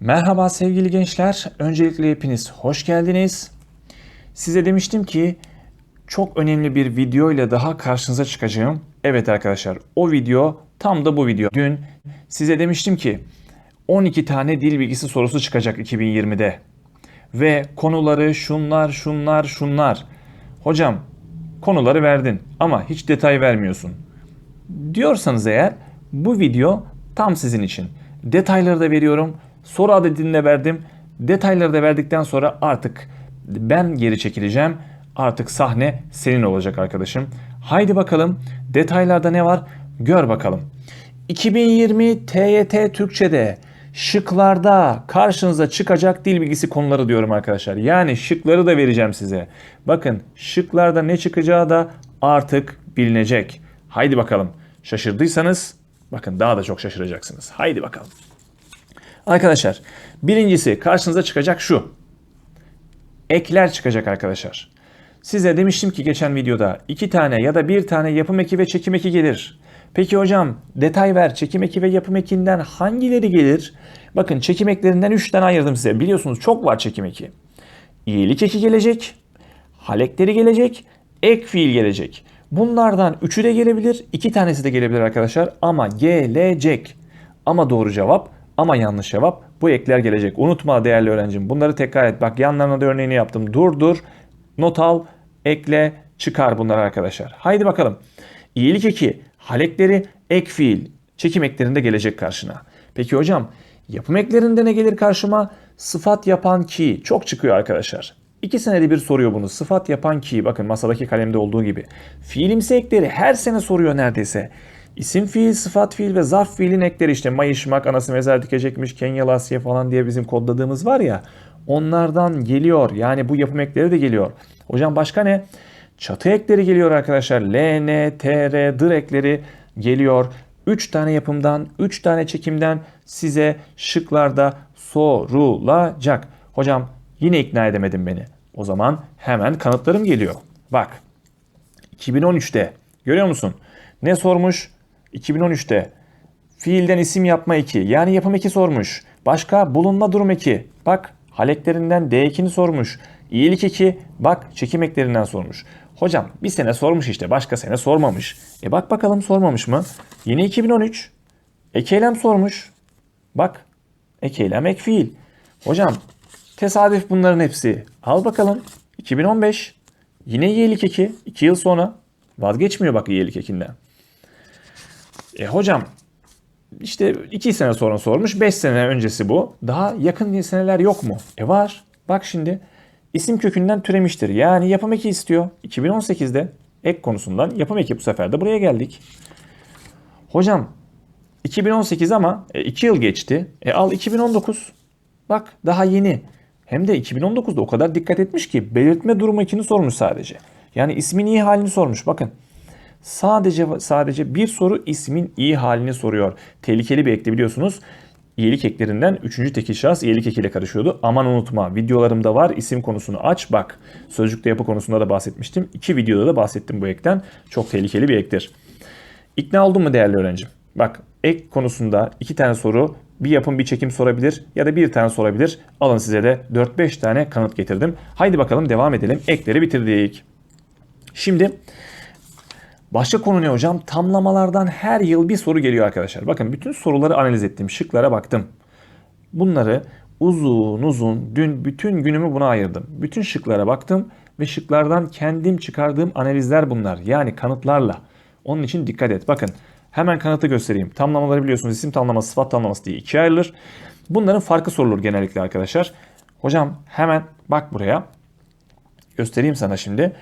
Merhaba sevgili gençler. Öncelikle hepiniz hoş geldiniz. Size demiştim ki çok önemli bir video ile daha karşınıza çıkacağım. Evet arkadaşlar o video tam da bu video. Dün size demiştim ki 12 tane dil bilgisi sorusu çıkacak 2020'de. Ve konuları şunlar şunlar şunlar. Hocam konuları verdin ama hiç detay vermiyorsun diyorsanız eğer bu video tam sizin için. Detayları da veriyorum. Soru adedini de verdim. Detayları da verdikten sonra artık ben geri çekileceğim. Artık sahne senin olacak arkadaşım. Haydi bakalım detaylarda ne var gör bakalım. 2020 TYT Türkçe'de şıklarda karşınıza çıkacak dil bilgisi konuları diyorum arkadaşlar. Yani şıkları da vereceğim size. Bakın şıklarda ne çıkacağı da artık bilinecek. Haydi bakalım. Şaşırdıysanız bakın daha da çok şaşıracaksınız. Haydi bakalım. Arkadaşlar birincisi karşınıza çıkacak şu. Ekler çıkacak arkadaşlar. Size demiştim ki geçen videoda iki tane ya da bir tane yapım eki ve çekim eki gelir. Peki hocam detay ver çekim eki ve yapım ekinden hangileri gelir? Bakın çekim eklerinden 3 tane ayırdım size. Biliyorsunuz çok var çekim eki. İyilik eki gelecek, halekleri gelecek, ek fiil gelecek. Bunlardan üçü de gelebilir, iki tanesi de gelebilir arkadaşlar ama gelecek. Ama doğru cevap ama yanlış cevap bu ekler gelecek. Unutma değerli öğrencim bunları tekrar et. Bak yanlarına da örneğini yaptım. Dur dur, not al, ekle, çıkar bunlar arkadaşlar. Haydi bakalım. İyilik eki, halekleri, ek fiil, çekim eklerinde gelecek karşına. Peki hocam yapım eklerinde ne gelir karşıma? Sıfat yapan ki çok çıkıyor arkadaşlar. İki senede bir soruyor bunu. Sıfat yapan ki bakın masadaki kalemde olduğu gibi. Fiilimsi ekleri her sene soruyor neredeyse. İsim fiil, sıfat fiil ve zarf fiilin ekleri işte mayışmak, anası mezar dikecekmiş, Kenyalı Asya falan diye bizim kodladığımız var ya. Onlardan geliyor. Yani bu yapım ekleri de geliyor. Hocam başka ne? Çatı ekleri geliyor arkadaşlar. L, N, T, R, dır ekleri geliyor. 3 tane yapımdan, 3 tane çekimden size şıklarda sorulacak. Hocam yine ikna edemedin beni. O zaman hemen kanıtlarım geliyor. Bak 2013'te görüyor musun? Ne sormuş? 2013'te fiilden isim yapma 2 yani yapım 2 sormuş. Başka bulunma durum 2. Bak haleklerinden D2'ni sormuş. İyilik 2 bak çekim eklerinden sormuş. Hocam bir sene sormuş işte başka sene sormamış. E bak bakalım sormamış mı? Yine 2013. Ek eylem sormuş. Bak ek eylem ek fiil. Hocam tesadüf bunların hepsi. Al bakalım 2015. Yine iyilik 2. 2 yıl sonra. Vazgeçmiyor bak iyilik ekinden. E hocam işte 2 sene sonra sormuş. 5 sene öncesi bu. Daha yakın seneler yok mu? E var. Bak şimdi isim kökünden türemiştir. Yani yapım eki istiyor. 2018'de ek konusundan yapım eki bu sefer de buraya geldik. Hocam 2018 ama 2 yıl geçti. E al 2019. Bak daha yeni. Hem de 2019'da o kadar dikkat etmiş ki belirtme durumu ekini sormuş sadece. Yani ismin iyi halini sormuş. Bakın sadece sadece bir soru ismin iyi halini soruyor. Tehlikeli bir ekti biliyorsunuz. İyilik eklerinden 3. tekil şahıs iyilik ekiyle karışıyordu. Aman unutma videolarımda var isim konusunu aç bak. Sözcükte yapı konusunda da bahsetmiştim. İki videoda da bahsettim bu ekten. Çok tehlikeli bir ektir. İkna oldun mu değerli öğrencim? Bak ek konusunda iki tane soru bir yapım bir çekim sorabilir ya da bir tane sorabilir. Alın size de 4-5 tane kanıt getirdim. Haydi bakalım devam edelim. Ekleri bitirdik. Şimdi başka konu ne hocam? Tamlamalardan her yıl bir soru geliyor arkadaşlar. Bakın bütün soruları analiz ettim. Şıklara baktım. Bunları uzun uzun dün bütün günümü buna ayırdım. Bütün şıklara baktım ve şıklardan kendim çıkardığım analizler bunlar. Yani kanıtlarla. Onun için dikkat et. Bakın hemen kanıtı göstereyim. Tamlamaları biliyorsunuz isim tamlaması, sıfat tamlaması diye ikiye ayrılır. Bunların farkı sorulur genellikle arkadaşlar. Hocam hemen bak buraya. Göstereyim sana şimdi.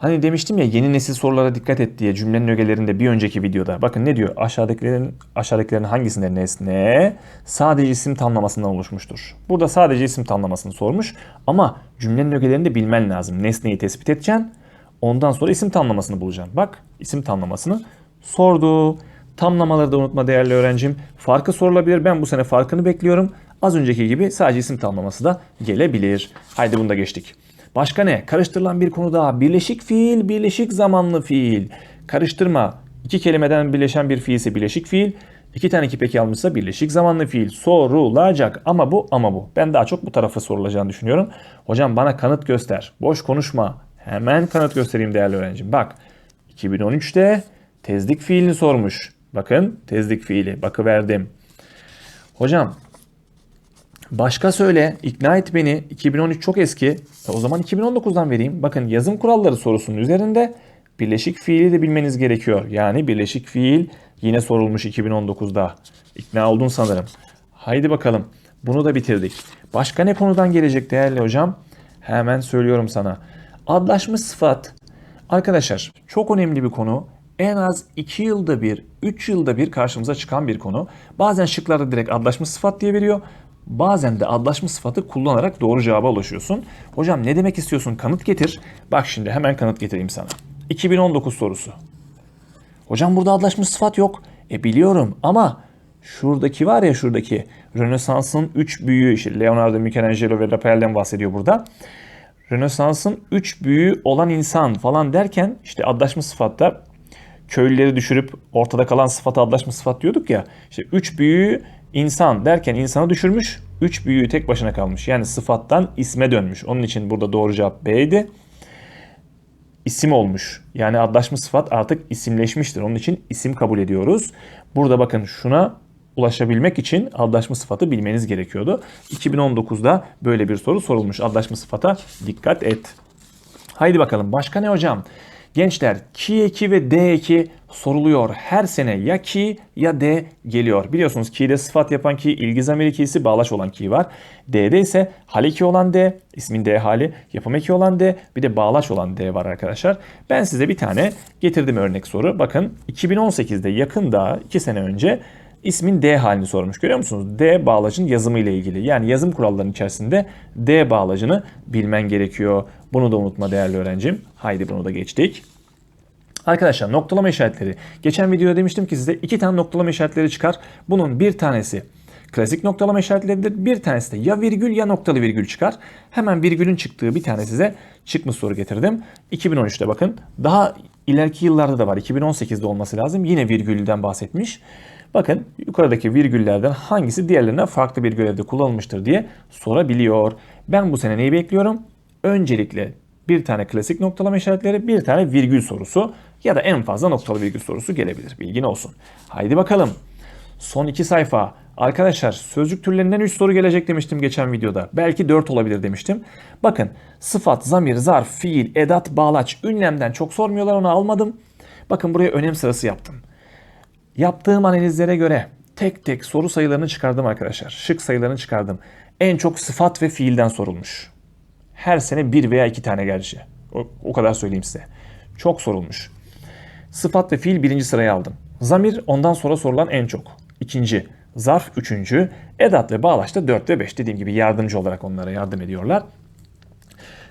Hani demiştim ya yeni nesil sorulara dikkat et diye cümlenin ögelerinde bir önceki videoda. Bakın ne diyor? Aşağıdakilerin aşağıdakilerin hangisinde nesne sadece isim tamlamasından oluşmuştur. Burada sadece isim tamlamasını sormuş ama cümlenin ögelerinde bilmen lazım. Nesneyi tespit edeceksin. Ondan sonra isim tamlamasını bulacaksın. Bak isim tamlamasını sordu. Tamlamaları da unutma değerli öğrencim. Farkı sorulabilir. Ben bu sene farkını bekliyorum. Az önceki gibi sadece isim tamlaması da gelebilir. Haydi bunu da geçtik. Başka ne? Karıştırılan bir konu daha. Birleşik fiil, birleşik zamanlı fiil. Karıştırma. İki kelimeden birleşen bir fiil ise bileşik fiil. İki tane kipeki almışsa birleşik zamanlı fiil sorulacak. Ama bu ama bu. Ben daha çok bu tarafa sorulacağını düşünüyorum. Hocam bana kanıt göster. Boş konuşma. Hemen kanıt göstereyim değerli öğrencim. Bak 2013'te tezlik fiilini sormuş. Bakın tezlik fiili. Bakıverdim. Hocam başka söyle. ikna et beni. 2013 çok eski. E, o zaman 2019'dan vereyim. Bakın yazım kuralları sorusunun üzerinde birleşik fiili de bilmeniz gerekiyor. Yani birleşik fiil yine sorulmuş 2019'da. İkna oldun sanırım. Haydi bakalım. Bunu da bitirdik. Başka ne konudan gelecek değerli hocam? Hemen söylüyorum sana. Adlaşmış sıfat. Arkadaşlar çok önemli bir konu. En az 2 yılda bir, 3 yılda bir karşımıza çıkan bir konu. Bazen şıklarda direkt adlaşmış sıfat diye veriyor. Bazen de adlaşmış sıfatı kullanarak doğru cevaba ulaşıyorsun. Hocam ne demek istiyorsun? Kanıt getir. Bak şimdi hemen kanıt getireyim sana. 2019 sorusu. Hocam burada adlaşmış sıfat yok. E biliyorum ama şuradaki var ya şuradaki Rönesans'ın 3 büyüğü işte Leonardo, Michelangelo ve Raphael'den bahsediyor burada. Rönesans'ın 3 büyüğü olan insan falan derken işte adlaşmış sıfatta köylüleri düşürüp ortada kalan sıfata adlaşmış sıfat diyorduk ya. İşte 3 büyüğü insan derken insanı düşürmüş. 3 büyüğü tek başına kalmış. Yani sıfattan isme dönmüş. Onun için burada doğru cevap B'ydi isim olmuş. Yani adlaşmış sıfat artık isimleşmiştir. Onun için isim kabul ediyoruz. Burada bakın şuna ulaşabilmek için adlaşma sıfatı bilmeniz gerekiyordu. 2019'da böyle bir soru sorulmuş. Adlaşma sıfata dikkat et. Haydi bakalım başka ne hocam? Gençler ki eki ve d eki soruluyor. Her sene ya ki ya d geliyor. Biliyorsunuz ki'de sıfat yapan ki, ilgi zamiri ki'si, bağlaç olan ki var. D'de ise hal eki olan d, ismin d hali, yapım eki olan d, bir de bağlaç olan d var arkadaşlar. Ben size bir tane getirdim örnek soru. Bakın 2018'de yakında 2 sene önce ismin D halini sormuş. Görüyor musunuz? D bağlacın yazımı ile ilgili. Yani yazım kurallarının içerisinde D bağlacını bilmen gerekiyor. Bunu da unutma değerli öğrencim. Haydi bunu da geçtik. Arkadaşlar noktalama işaretleri. Geçen videoda demiştim ki size iki tane noktalama işaretleri çıkar. Bunun bir tanesi klasik noktalama işaretleridir. Bir tanesi de ya virgül ya noktalı virgül çıkar. Hemen virgülün çıktığı bir tane size çıkmış soru getirdim. 2013'te bakın. Daha ileriki yıllarda da var. 2018'de olması lazım. Yine virgülden bahsetmiş. Bakın yukarıdaki virgüllerden hangisi diğerlerine farklı bir görevde kullanılmıştır diye sorabiliyor. Ben bu sene neyi bekliyorum? Öncelikle bir tane klasik noktalama işaretleri, bir tane virgül sorusu ya da en fazla noktalı virgül sorusu gelebilir. Bilgin olsun. Haydi bakalım. Son iki sayfa. Arkadaşlar sözcük türlerinden 3 soru gelecek demiştim geçen videoda. Belki 4 olabilir demiştim. Bakın sıfat, zamir, zarf, fiil, edat, bağlaç, ünlemden çok sormuyorlar onu almadım. Bakın buraya önem sırası yaptım. Yaptığım analizlere göre tek tek soru sayılarını çıkardım arkadaşlar. Şık sayılarını çıkardım. En çok sıfat ve fiilden sorulmuş. Her sene bir veya iki tane gerçi. O, o kadar söyleyeyim size. Çok sorulmuş. Sıfat ve fiil birinci sıraya aldım. Zamir ondan sonra sorulan en çok. İkinci. Zarf üçüncü. Edat ve bağlaç da dört ve beş. Dediğim gibi yardımcı olarak onlara yardım ediyorlar.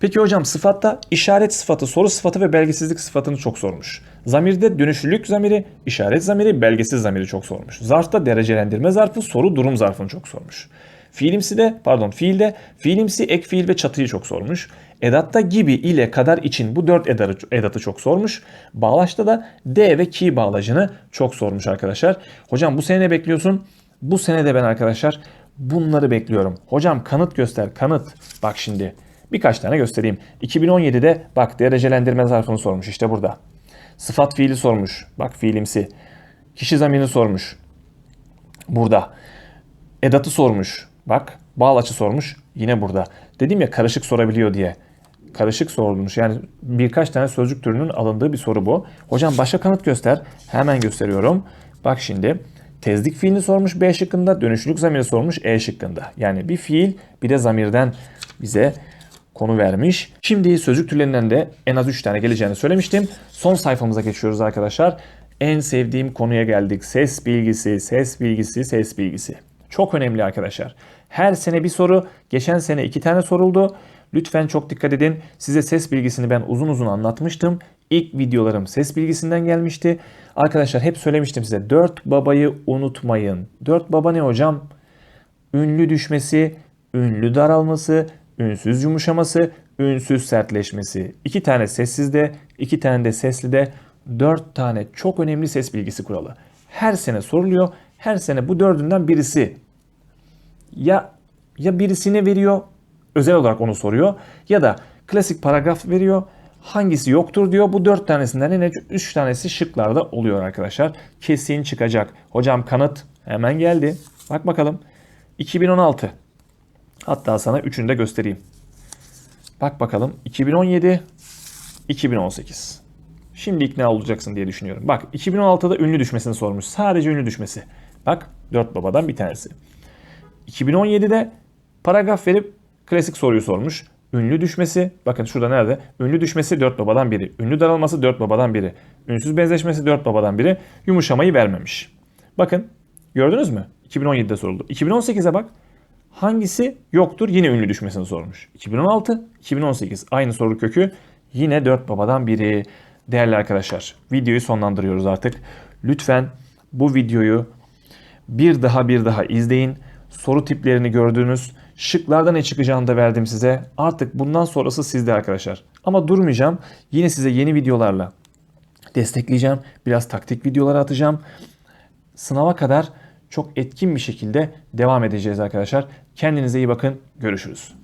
Peki hocam sıfatta işaret sıfatı, soru sıfatı ve belgesizlik sıfatını çok sormuş. Zamirde dönüşlülük zamiri, işaret zamiri, belgesiz zamiri çok sormuş. Zarfta derecelendirme zarfı, soru durum zarfını çok sormuş. Fiilimsi de, pardon fiilde, fiilimsi, ek fiil ve çatıyı çok sormuş. Edatta gibi, ile, kadar, için bu dört edatı, çok sormuş. Bağlaçta da D ve ki bağlacını çok sormuş arkadaşlar. Hocam bu sene ne bekliyorsun? Bu sene de ben arkadaşlar bunları bekliyorum. Hocam kanıt göster, kanıt. Bak şimdi Birkaç tane göstereyim. 2017'de bak derecelendirme zarfını sormuş işte burada. Sıfat fiili sormuş. Bak fiilimsi. Kişi zamirini sormuş. Burada. Edatı sormuş. Bak bağlaçı sormuş. Yine burada. Dedim ya karışık sorabiliyor diye. Karışık sorulmuş. Yani birkaç tane sözcük türünün alındığı bir soru bu. Hocam başka kanıt göster. Hemen gösteriyorum. Bak şimdi. Tezlik fiilini sormuş B şıkkında. Dönüşlülük zamiri sormuş E şıkkında. Yani bir fiil bir de zamirden bize konu vermiş. Şimdi sözcük türlerinden de en az 3 tane geleceğini söylemiştim. Son sayfamıza geçiyoruz arkadaşlar. En sevdiğim konuya geldik. Ses bilgisi, ses bilgisi, ses bilgisi. Çok önemli arkadaşlar. Her sene bir soru. Geçen sene iki tane soruldu. Lütfen çok dikkat edin. Size ses bilgisini ben uzun uzun anlatmıştım. İlk videolarım ses bilgisinden gelmişti. Arkadaşlar hep söylemiştim size. Dört babayı unutmayın. Dört baba ne hocam? Ünlü düşmesi, ünlü daralması, ünsüz yumuşaması, ünsüz sertleşmesi. İki tane sessizde, iki tane de seslide 4 tane çok önemli ses bilgisi kuralı. Her sene soruluyor. Her sene bu dördünden birisi ya ya birisini veriyor özel olarak onu soruyor ya da klasik paragraf veriyor. Hangisi yoktur diyor. Bu dört tanesinden en az üç tanesi şıklarda oluyor arkadaşlar. Kesin çıkacak. Hocam kanıt hemen geldi. Bak bakalım. 2016. Hatta sana üçünü de göstereyim. Bak bakalım 2017, 2018. Şimdi ikna olacaksın diye düşünüyorum. Bak 2016'da ünlü düşmesini sormuş. Sadece ünlü düşmesi. Bak dört babadan bir tanesi. 2017'de paragraf verip klasik soruyu sormuş. Ünlü düşmesi, bakın şurada nerede? Ünlü düşmesi 4 babadan biri. Ünlü daralması 4 babadan biri. Ünsüz benzeşmesi 4 babadan biri. Yumuşamayı vermemiş. Bakın gördünüz mü? 2017'de soruldu. 2018'e bak. Hangisi yoktur? Yine ünlü düşmesini sormuş. 2016, 2018 aynı soru kökü. Yine 4 babadan biri. Değerli arkadaşlar, videoyu sonlandırıyoruz artık. Lütfen bu videoyu bir daha bir daha izleyin. Soru tiplerini gördünüz. Şıklarda ne çıkacağını da verdim size. Artık bundan sonrası sizde arkadaşlar. Ama durmayacağım. Yine size yeni videolarla destekleyeceğim. Biraz taktik videolar atacağım. Sınava kadar çok etkin bir şekilde devam edeceğiz arkadaşlar. Kendinize iyi bakın. Görüşürüz.